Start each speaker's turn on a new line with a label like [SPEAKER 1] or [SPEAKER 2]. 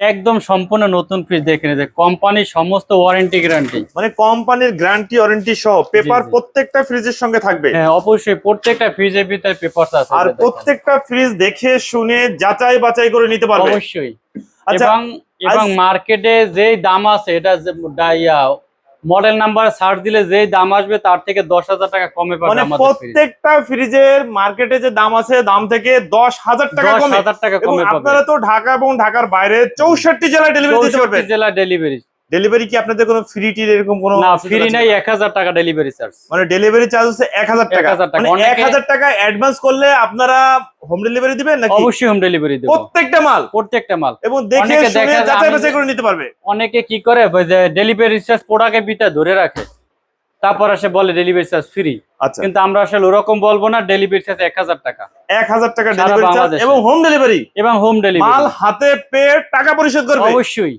[SPEAKER 1] একদম সম্পূর্ণ নতুন ফ্রিজ দেখে নিতে। কোম্পানির সমস্ত ওয়ারেন্টি গ্যারান্টি
[SPEAKER 2] মানে কোম্পানির গ্যারান্টি ওয়ারেন্টি সহ পেপার প্রত্যেকটা ফ্রিজের সঙ্গে থাকবে?
[SPEAKER 1] হ্যাঁ অবশ্যই প্রত্যেকটা ফ্রিজের ভিতরে পেপার আছে
[SPEAKER 2] আর প্রত্যেকটা ফ্রিজ দেখে শুনে যাচাই বাছাই করে নিতে পারবে?
[SPEAKER 1] অবশ্যই।
[SPEAKER 2] আচ্ছা,
[SPEAKER 1] এবং এবং মার্কেটে যেই দাম আছে এটা মডেল নাম্বার সার্চ দিলে যেই দাম আসবে তার থেকে দশ হাজার টাকা কমে পাবে
[SPEAKER 2] মানে প্রত্যেকটা ফ্রিজের মার্কেটে যে দাম আছে দাম থেকে দশ হাজার টাকা
[SPEAKER 1] হাজার টাকা কমে
[SPEAKER 2] আপনারা তো ঢাকা এবং ঢাকার বাইরে চৌষট্টি জেলায় ডেলিভারি দিতে
[SPEAKER 1] চৌষট্টি
[SPEAKER 2] পারবেন।
[SPEAKER 1] জেলা ডেলিভারি
[SPEAKER 2] ডেলিভারি কি আপনাদের কোনো ফ্রি টির এরকম কোনো
[SPEAKER 1] না ফ্রি নাই এক হাজার টাকা ডেলিভারি চার্জ
[SPEAKER 2] মানে ডেলিভারি চার্জ হচ্ছে এক হাজার টাকা।
[SPEAKER 1] 1000 টাকা।
[SPEAKER 2] মানে
[SPEAKER 1] অনেকে-
[SPEAKER 2] এক হাজার টাকা অ্যাডভান্স করলে আপনারা হোম ডেলিভারি দিবেন নাকি?
[SPEAKER 1] অবশ্যই হোম ডেলিভারি দেবো।
[SPEAKER 2] প্রত্যেকটা মাল?
[SPEAKER 1] প্রত্যেকটা মাল।
[SPEAKER 2] এবং দেখে শুনে যাচাই বাছাই করে নিতে পারবে।
[SPEAKER 1] অনেকে কি করে ডেলিভারি চার্জ প্রোডাক্টের ভিতরে ধরে রাখে। তারপর আসে বলে ডেলিভারি চার্জ ফ্রি
[SPEAKER 2] আচ্ছা।
[SPEAKER 1] কিন্তু আমরা আসলে ওরকম বলব না ডেলিভারি চার্জ এক হাজার টাকা।
[SPEAKER 2] এক হাজার টাকা ডেলিভারি চার্জ এবং হোম ডেলিভারি
[SPEAKER 1] এবং হোম ডেলিভারি মাল
[SPEAKER 2] হাতে পেয়ে টাকা পরিশোধ করবে।
[SPEAKER 1] অবশ্যই।